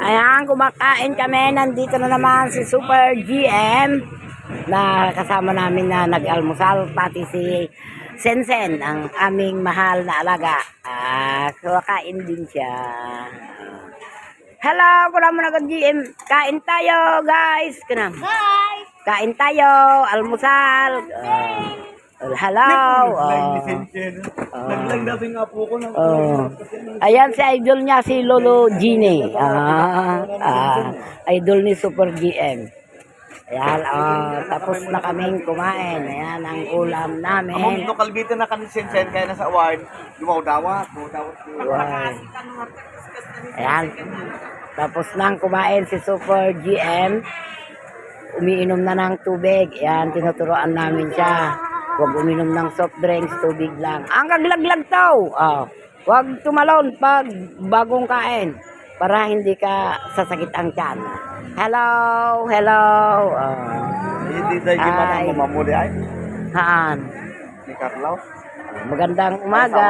Ayan, kumakain kami. Nandito na naman si Super GM na kasama namin na nag-almusal. Pati si Sensen, ang aming mahal na alaga. Ah, kumakain din siya. Hello, kuna mo na kang GM. Kain tayo, guys. Kuna. Bye! Kain tayo, almusal. Ah, hello. Oh. Naglag na nga po ko Oh. Ayan si idol niya si Lolo Gine. Ah, ah, idol ni Super GM. Ayan, oh, tapos na kaming kumain. Ayan ang ulam namin. lokal bita na kani Sensen kaya nasa award, lumaw dawat, lumaw dawat. Wow. Ayan. Tapos nang kumain si Super GM. Umiinom na ng tubig. Ayan, tinuturoan namin siya. Huwag uminom ng soft drinks, tubig lang. Ang kaglaglag to. Oh. Huwag tumalon pag bagong kain. Para hindi ka sasakit ang tiyan. Hello, hello. Oh. Hindi Ay. gimana mo mamuli ay Haan. ni Carlos. Magandang umaga.